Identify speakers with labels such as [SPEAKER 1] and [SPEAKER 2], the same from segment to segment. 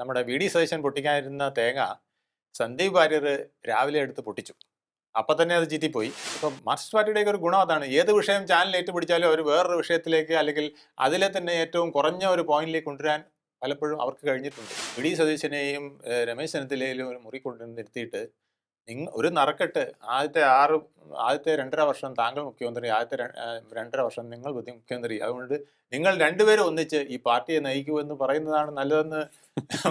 [SPEAKER 1] നമ്മുടെ V D Satheesan പൊട്ടിക്കാനിരുന്ന തേങ്ങ സന്ദീപ് വാര്യർ രാവിലെ എടുത്ത് പൊട്ടിച്ചു. അപ്പം തന്നെ അത് ചീറ്റിപ്പോയി. ഇപ്പം മാർക്സിസ്റ്റ് പാർട്ടിയുടെയൊക്കെ ഒരു ഗുണം അതാണ്. ഏത് വിഷയം ചാനൽ ഏറ്റുപിടിച്ചാലും അവർ വേറൊരു വിഷയത്തിലേക്ക് അല്ലെങ്കിൽ അതിലെ തന്നെ ഏറ്റവും കുറഞ്ഞ ഒരു പോയിന്റിലേക്ക് കൊണ്ടുവരാൻ പലപ്പോഴും അവർക്ക് കഴിഞ്ഞിട്ടുണ്ട്. വി ഡി സതീശനെയും രമേശ് ചെന്നിത്തലയിലും ഒരു മുറി കൊണ്ടുവന്നിരുത്തിയിട്ട് നിങ്ങ ഒരു നറക്കെട്ട് ആദ്യത്തെ ആറ് ആദ്യത്തെ രണ്ടര വർഷം താങ്കൾ മുഖ്യമന്ത്രി ആദ്യത്തെ രണ്ടര വർഷം നിങ്ങൾ മുഖ്യമന്ത്രി. അതുകൊണ്ട് നിങ്ങൾ രണ്ടുപേരും ഒന്നിച്ച് ഈ പാർട്ടിയെ നയിക്കൂ എന്ന് പറയുന്നതാണ് നല്ലതെന്ന്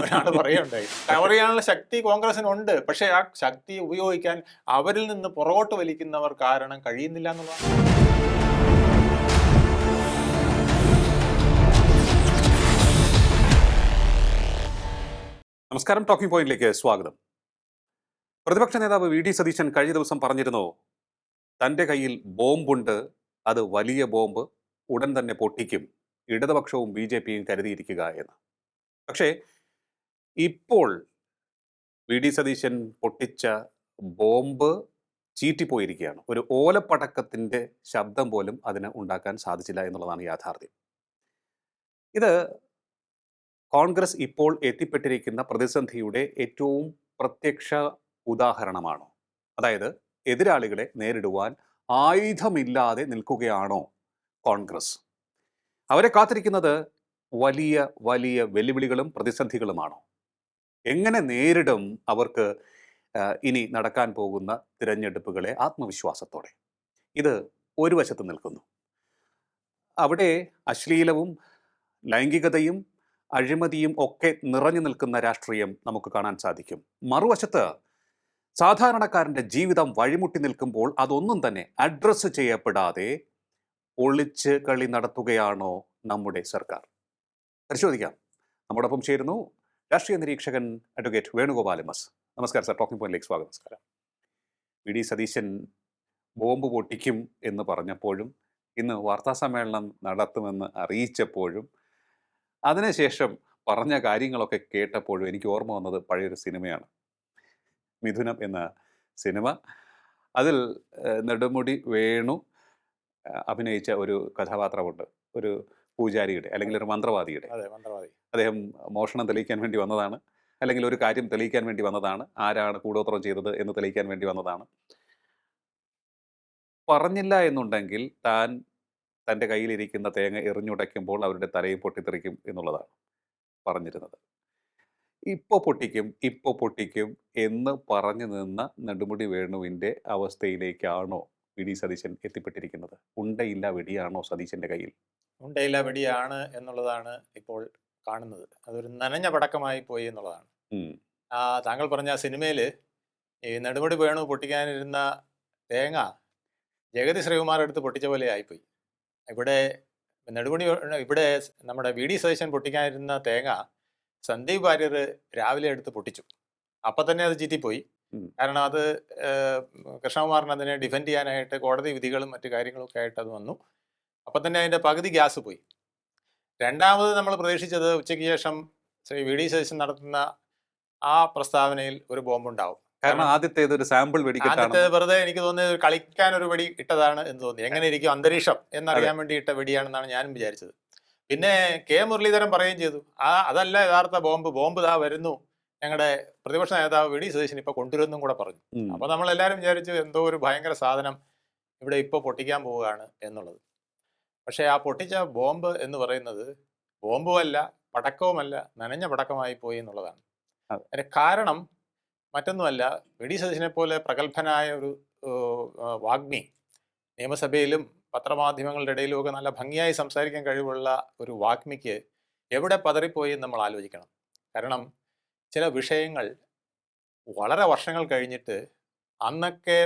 [SPEAKER 1] ഒരാൾ പറയുണ്ടായി കവർ ശക്തി കോൺഗ്രസിനുണ്ട്. പക്ഷേ ആ ശക്തി ഉപയോഗിക്കാൻ അവരിൽ നിന്ന് പുറകോട്ട് വലിക്കുന്നവർ കാരണം കഴിയുന്നില്ല എന്നുള്ളതാണ്.
[SPEAKER 2] നമസ്കാരം. ടോക്കിംഗ് പോയിന്റിലേക്ക് സ്വാഗതം. പ്രതിപക്ഷ നേതാവ് വി ഡി സതീശൻ കഴിഞ്ഞ ദിവസം പറഞ്ഞിരുന്നു തന്റെ കയ്യിൽ ബോംബുണ്ട് അത് വലിയ ബോംബ് ഉടൻ തന്നെ പൊട്ടിക്കും ഇടതുപക്ഷവും ബി ജെ പിയും കരുതിയിരിക്കുക എന്ന്. പക്ഷേ ഇപ്പോൾ വി ഡി സതീശൻ പൊട്ടിച്ച ബോംബ് ചീറ്റിപ്പോയിരിക്കുകയാണ്. ഒരു ഓലപ്പടക്കത്തിന്റെ ശബ്ദം പോലും അതിന് ഉണ്ടാക്കാൻ സാധിച്ചില്ല എന്നുള്ളതാണ് യാഥാർത്ഥ്യം. ഇത് കോൺഗ്രസ് ഇപ്പോൾ എത്തിപ്പെട്ടിരിക്കുന്ന പ്രതിസന്ധിയുടെ ഏറ്റവും പ്രത്യക്ഷ ഉദാഹരണമാണോ? അതായത് എതിരാളികളെ നേരിടുവാൻ ആയുധമില്ലാതെ നിൽക്കുകയാണോ കോൺഗ്രസ്? അവരെ കാത്തിരിക്കുന്നത് വലിയ വലിയ വെല്ലുവിളികളും പ്രതിസന്ധികളുമാണോ? എങ്ങനെ നേരിടും അവർക്ക് ഇനി നടക്കാൻ പോകുന്ന തിരഞ്ഞെടുപ്പുകളെ ആത്മവിശ്വാസത്തോടെ? ഇത് ഒരു വശത്ത് നിൽക്കുന്നു. അവിടെ അശ്ലീലവും ലൈംഗികതയും അഴിമതിയും ഒക്കെ നിറഞ്ഞു നിൽക്കുന്ന രാഷ്ട്രീയം നമുക്ക് കാണാൻ സാധിക്കും. മറുവശത്ത് സാധാരണക്കാരന്റെ ജീവിതം വഴിമുട്ടി നിൽക്കുമ്പോൾ അതൊന്നും തന്നെ അഡ്രസ്സ് ചെയ്യപ്പെടാതെ ഒളിച്ച് കളി നടത്തുകയാണോ നമ്മുടെ സർക്കാർ? പരിശോധിക്കാം. നമ്മോടൊപ്പം ചേരുന്നു രാഷ്ട്രീയ നിരീക്ഷകൻ അഡ്വക്കേറ്റ് വേണുഗോപാൽ എം. എസ്. നമസ്കാരം സർ ടോക്കിംഗ് പോയിന്റിലേക്ക് സ്വാഗതം നമസ്കാരം. വി. ഡി. സതീശൻ ബോംബ് പൊട്ടിക്കും എന്ന് പറഞ്ഞപ്പോഴും ഇന്ന് വാർത്താസമ്മേളനം നടത്തുമെന്ന് അറിയിച്ചപ്പോഴും അതിനുശേഷം പറഞ്ഞ കാര്യങ്ങളൊക്കെ കേട്ടപ്പോഴും എനിക്ക് ഓർമ്മ വന്നത് പഴയൊരു സിനിമയാണ്. മിഥുനം എന്ന സിനിമ. അതിൽ നെടുമുടി വേണു അഭിനയിച്ച ഒരു കഥാപാത്രമുണ്ട്. ഒരു പൂജാരിയുടെ അല്ലെങ്കിൽ ഒരു മന്ത്രവാദിയുടെ. അദ്ദേഹം മോഷണം തെളിയിക്കാൻ വേണ്ടി വന്നതാണ്. അല്ലെങ്കിൽ ഒരു കാര്യം തെളിയിക്കാൻ വേണ്ടി വന്നതാണ്. ആരാണ് കൂടോത്രം ചെയ്തത് എന്ന് തെളിയിക്കാൻ വേണ്ടി വന്നതാണ്. പറഞ്ഞില്ല എന്നുണ്ടെങ്കിൽ താൻ തന്റെ കയ്യിലിരിക്കുന്ന തേങ്ങ എറിഞ്ഞുടയ്ക്കുമ്പോൾ അവരുടെ തലയും പൊട്ടിത്തെറിക്കും എന്നുള്ളതാണ് പറഞ്ഞിരുന്നത്. ഇപ്പോൾ പൊട്ടിക്കും ഇപ്പോൾ പൊട്ടിക്കും എന്ന് പറഞ്ഞു നിന്ന നെടുമുടി വേണുവിന്റെ അവസ്ഥയിലേക്കാണോ വി ഡി സതീശൻ എത്തിപ്പെട്ടിരിക്കുന്നത്? ഉണ്ടയില്ല വെടിയാണോ സതീശന്റെ കയ്യിൽ?
[SPEAKER 1] ഉണ്ടയില്ല വെടിയാണ് എന്നുള്ളതാണ് ഇപ്പോൾ കാണുന്നത്. അതൊരു നനഞ്ഞ പടക്കമായി പോയി എന്നുള്ളതാണ്. ആ താങ്കൾ പറഞ്ഞ ആ സിനിമയിൽ ഈ നെടുമുടി വേണു പൊട്ടിക്കാനിരുന്ന തേങ്ങ ജഗതി ശ്രീകുമാർ എടുത്ത് പൊട്ടിച്ച പോലെ ആയിപ്പോയി. ഇവിടെ നെടുമുടി ഇവിടെ നമ്മുടെ വി ഡി സതീശൻ പൊട്ടിക്കാനിരുന്ന തേങ്ങ സന്ദീപ് വാര്യർ രാവിലെ എടുത്ത് പൊട്ടിച്ചു. അപ്പം തന്നെ അത് ചീറ്റിപ്പോയി. കാരണം അത് കൃഷ്ണകുമാറിന് അതിനെ ഡിഫെൻഡ് ചെയ്യാനായിട്ട് കോടതി വിധികളും മറ്റു കാര്യങ്ങളൊക്കെ ആയിട്ട് അത് വന്നു. അപ്പം തന്നെ അതിന്റെ പകുതി ഗ്യാസ് പോയി. രണ്ടാമത് നമ്മൾ പ്രതീക്ഷിച്ചത് ഉച്ചയ്ക്ക് ശേഷം ശ്രീ വി ഡി സതീശൻ നടത്തുന്ന ആ പ്രസ്താവനയിൽ ഒരു ബോംബുണ്ടാവും.
[SPEAKER 2] കാരണം ആദ്യത്തേത് ഒരു സാമ്പിൾ വെടിക്കെട്ടാണ്
[SPEAKER 1] ആദ്യത്തെ വെറുതെ എനിക്ക് തോന്നിയത് കളിക്കാൻ ഒരു വെടി ഇട്ടതാണ് എന്ന് തോന്നി. എങ്ങനെ ഇരിക്കും അന്തരീക്ഷം എന്നറിയാൻ വേണ്ടി ഇട്ട വെടിയാണെന്നാണ് ഞാനും വിചാരിച്ചത്. പിന്നെ കെ മുരളീധരൻ പറയുകയും ചെയ്തു. ആ അതല്ല യഥാർത്ഥ ബോംബ് ബോംബ് ദാ വരുന്നു. ഞങ്ങളുടെ പ്രതിപക്ഷ നേതാവ് വി ഡി സതീശൻ ഇപ്പൊ കൊണ്ടുവരുന്നും കൂടെ പറഞ്ഞു. അപ്പൊ നമ്മൾ എല്ലാവരും വിചാരിച്ചു എന്തോ ഒരു ഭയങ്കര സാധനം ഇവിടെ ഇപ്പൊ പൊട്ടിക്കാൻ പോവുകയാണ് എന്നുള്ളത്. പക്ഷേ ആ പൊട്ടിച്ച ബോംബ് എന്ന് പറയുന്നത് ബോംബുമല്ല പടക്കവുമല്ല നനഞ്ഞ പടക്കമായി പോയി എന്നുള്ളതാണ്.
[SPEAKER 2] അതിന്റെ
[SPEAKER 1] അതിന് കാരണം മറ്റൊന്നുമല്ല വി ഡി സതീശനെ പോലെ പ്രഗത്ഭനായ ഒരു വാഗ്മി നിയമസഭയിലും പത്രമാധ്യമങ്ങളുടെ ഇടയിലുമൊക്കെ നല്ല ഭംഗിയായി സംസാരിക്കാൻ കഴിവുള്ള ഒരു വാഗ്മിക്ക് എവിടെ പതറിപ്പോയി എന്ന് നമ്മൾ ആലോചിക്കണം. കാരണം ചില വിഷയങ്ങൾ വളരെ വർഷങ്ങൾ കഴിഞ്ഞിട്ട് അന്നൊക്കെ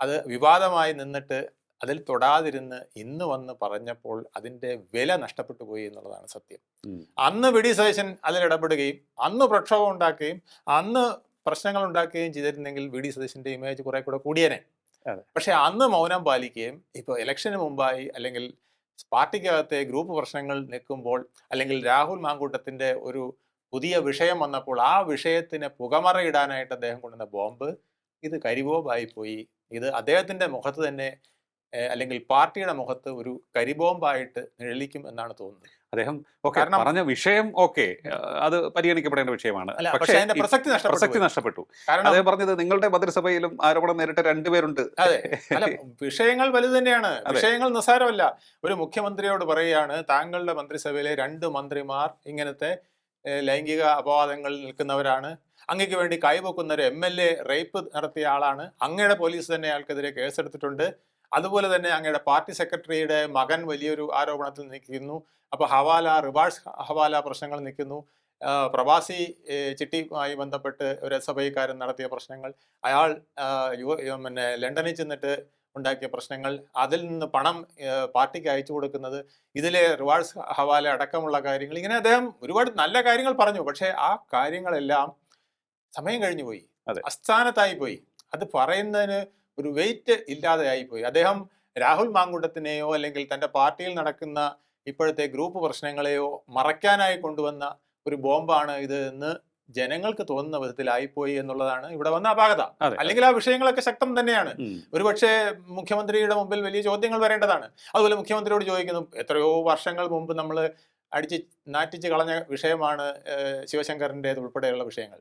[SPEAKER 1] അത് വിവാദമായി നിന്നിട്ട് അതിൽ തൊടാതിരുന്ന് ഇന്ന് വന്ന് പറഞ്ഞപ്പോൾ അതിന്റെ വില നഷ്ടപ്പെട്ടു പോയി എന്നുള്ളതാണ് സത്യം. അന്ന് വി ഡി സതീശൻ അതിൽ ഇടപെടുകയും അന്ന് പ്രക്ഷോഭം ഉണ്ടാക്കുകയും അന്ന് പ്രശ്നങ്ങൾ ഉണ്ടാക്കുകയും ചെയ്തിരുന്നെങ്കിൽ വി ഡി സതീശന്റെ ഇമേജ് കുറെ കൂടെ കൂടിയേനെ. പക്ഷെ അന്ന് മൗനം പാലിക്കുകയും ഇപ്പോൾ ഇലക്ഷന് മുമ്പായി അല്ലെങ്കിൽ പാർട്ടിക്കകത്തെ ഗ്രൂപ്പ് പ്രശ്നങ്ങൾ നിൽക്കുമ്പോൾ അല്ലെങ്കിൽ രാഹുൽ മാങ്കൂട്ടത്തിന്റെ ഒരു പുതിയ വിഷയം വന്നപ്പോൾ ആ വിഷയത്തിന് പുകമറയിടാനായിട്ട് അദ്ദേഹം കൊണ്ടുവന്ന ബോംബ് ഇത് കരിബോംബായി പോയി ഇത് അദ്ദേഹത്തിന്റെ മുഖത്ത് തന്നെ അല്ലെങ്കിൽ പാർട്ടിയുടെ മുഖത്ത് ഒരു കരിബോംബായിട്ട് നിഴലിക്കും എന്നാണ് തോന്നുന്നത്.
[SPEAKER 2] അദ്ദേഹം ഓക്കെ പറഞ്ഞ വിഷയം ഓക്കെ അത് പരിഗണിക്കപ്പെടേണ്ട വിഷയമാണ്. പക്ഷേ
[SPEAKER 1] പ്രസക്തി നഷ്ടപ്പെട്ടു
[SPEAKER 2] അദ്ദേഹം പറഞ്ഞത് നിങ്ങളുടെ മന്ത്രിസഭയിലും ആരോപണം നേരിട്ട രണ്ടുപേരുണ്ട്.
[SPEAKER 1] അതെ. വിഷയങ്ങൾ വലുത് തന്നെയാണ്. വിഷയങ്ങൾ നിസ്സാരമല്ല. ഒരു മുഖ്യമന്ത്രിയോട് പറയുകയാണ് താങ്കളുടെ മന്ത്രിസഭയിലെ രണ്ട് മന്ത്രിമാർ ഇങ്ങനത്തെ ലൈംഗിക അപവാദങ്ങളിൽ നിൽക്കുന്നവരാണ്. അങ്ങയ്ക്ക് വേണ്ടി കൈപൊക്കുന്ന ഒരു എം എൽ എ റേപ്പ് നടത്തിയ ആളാണ്. അങ്ങയുടെ പോലീസ് തന്നെ അയാൾക്കെതിരെ കേസെടുത്തിട്ടുണ്ട്. അതുപോലെ തന്നെ അങ്ങയുടെ പാർട്ടി സെക്രട്ടറിയുടെ മകൻ വലിയൊരു ആരോപണത്തിൽ നിൽക്കുന്നു. അപ്പൊ ഹവാല റിവാഴ്സ് ഹവാല പ്രശ്നങ്ങൾ നിൽക്കുന്നു. പ്രവാസി ചിട്ടിയുമായി ബന്ധപ്പെട്ട് ഒരു ഐക്കാരൻ നടത്തിയ പ്രശ്നങ്ങൾ അയാൾ പിന്നെ ലണ്ടനിൽ ചെന്നിട്ട് ഉണ്ടാക്കിയ പ്രശ്നങ്ങൾ അതിൽ നിന്ന് പണം പാർട്ടിക്ക് അയച്ചു കൊടുക്കുന്നത് ഇതിലെ റിവാഴ്സ് ഹവാല അടക്കമുള്ള കാര്യങ്ങൾ ഇങ്ങനെ അദ്ദേഹം ഒരുപാട് നല്ല കാര്യങ്ങൾ പറഞ്ഞു. പക്ഷേ ആ കാര്യങ്ങളെല്ലാം സമയം കഴിഞ്ഞു പോയി അസ്ഥാനത്തായി പോയി അത് പറയുന്നതിന് ഒരു വെയിറ്റ് ഇല്ലാതെയായി പോയി അദ്ദേഹം രാഹുൽ മാങ്കുട്ടത്തിനെയോ അല്ലെങ്കിൽ തന്റെ പാർട്ടിയിൽ നടക്കുന്ന ഇപ്പോഴത്തെ ഗ്രൂപ്പ് പ്രശ്നങ്ങളെയോ മറയ്ക്കാനായി കൊണ്ടുവന്ന ഒരു ബോംബാണ് ഇത് എന്ന് ജനങ്ങൾക്ക് തോന്നുന്ന വിധത്തിലായിപ്പോയി എന്നുള്ളതാണ് ഇവിടെ വന്ന അപാകത. അല്ലെങ്കിൽ ആ വിഷയങ്ങളൊക്കെ ശക്തം തന്നെയാണ്. ഒരുപക്ഷെ മുഖ്യമന്ത്രിയുടെ മുമ്പിൽ വലിയ ചോദ്യങ്ങൾ വരേണ്ടതാണ്. അതുപോലെ മുഖ്യമന്ത്രിയോട് ചോദിക്കുന്നു എത്രയോ വർഷങ്ങൾ മുമ്പ് നമ്മൾ അടിച്ച് നാറ്റിച്ച് കളഞ്ഞ വിഷയമാണ് ശിവശങ്കറിന്റെ ശിവശങ്കറിന്റേത് ഉൾപ്പെടെയുള്ള വിഷയങ്ങൾ.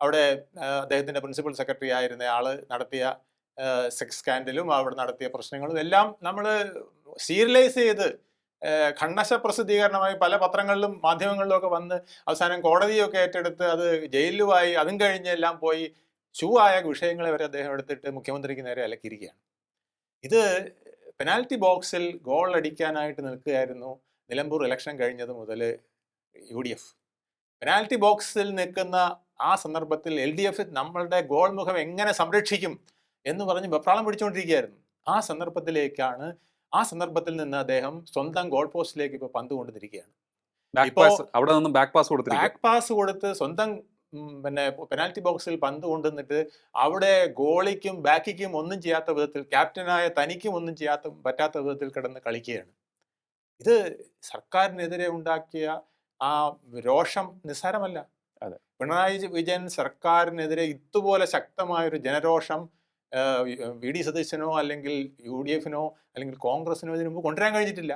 [SPEAKER 1] അവിടെ അദ്ദേഹത്തിന്റെ അദ്ദേഹത്തിന്റെ പ്രിൻസിപ്പൽ സെക്രട്ടറി ആയിരുന്ന ആൾ നടത്തിയ സെക്സ് സ്കാൻഡലും അവിടെ നടത്തിയ പ്രശ്നങ്ങളും എല്ലാം നമ്മൾ സീരിയലൈസ് ചെയ്ത് ഖണ്ണശ പ്രസിദ്ധീകരണമായി പല പത്രങ്ങളിലും മാധ്യമങ്ങളിലും ഒക്കെ വന്ന് അവസാനം കോടതിയൊക്കെ ഏറ്റെടുത്ത് അത് ജയിലിലുമായി അതും കഴിഞ്ഞ് എല്ലാം പോയി ആയ വിഷയങ്ങളെ വരെ അദ്ദേഹം എടുത്തിട്ട് മുഖ്യമന്ത്രിക്ക് നേരെ അലക്കിയിരിക്കുകയാണ്. ഇത് പെനാൽറ്റി ബോക്സിൽ ഗോൾ അടിക്കാനായിട്ട് നിൽക്കുകയായിരുന്നു നിലമ്പൂർ ഇലക്ഷൻ കഴിഞ്ഞത് മുതൽ യു ഡി എഫ്. പെനാൽറ്റി ബോക്സിൽ നിൽക്കുന്ന ആ സന്ദർഭത്തിൽ എൽ ഡി എഫ് നമ്മളുടെ ഗോൾ മുഖം എങ്ങനെ സംരക്ഷിക്കും എന്ന് പറഞ്ഞ് വെപ്രാളം പിടിച്ചുകൊണ്ടിരിക്കുകയായിരുന്നു ആ സന്ദർഭത്തിലേക്കാണ് ആ സന്ദർഭത്തിൽ നിന്ന് അദ്ദേഹം സ്വന്തം ഗോൾ പോസ്റ്റിലേക്ക് ഇപ്പോൾ പന്ത് കൊണ്ടുവന്നിരിക്കുകയാണ്. ഇപ്പോ-
[SPEAKER 2] അവിടെ നിന്നും ബാക്ക് പാസ് കൊടുത്ത്
[SPEAKER 1] ബാക്ക് പാസ് കൊടുത്ത് സ്വന്തം പിന്നെ പെനാൽറ്റി ബോക്സിൽ പന്ത് കൊണ്ടുവന്നിട്ട് അവിടെ ഗോളിക്കും ബാക്കിക്കും ഒന്നും ചെയ്യാത്ത വിധത്തിൽ ക്യാപ്റ്റനായ തനിക്കും ഒന്നും ചെയ്യാത്ത പറ്റാത്ത വിധത്തിൽ കിടന്ന് കളിക്കുകയാണ്. ഇത് സർക്കാരിനെതിരെ ഉണ്ടാക്കിയ ആ രോഷം നിസ്സാരമല്ല.
[SPEAKER 2] അതെ.
[SPEAKER 1] പിണറായി വിജയൻ സർക്കാരിനെതിരെ ഇതുപോലെ ശക്തമായൊരു ജനരോഷം വി ഡി സതീശനോ അല്ലെങ്കിൽ യു ഡി എഫിനോ അല്ലെങ്കിൽ കോൺഗ്രസിനോ ഇതിനു മുമ്പ് കൊണ്ടുവരാൻ കഴിഞ്ഞിട്ടില്ല.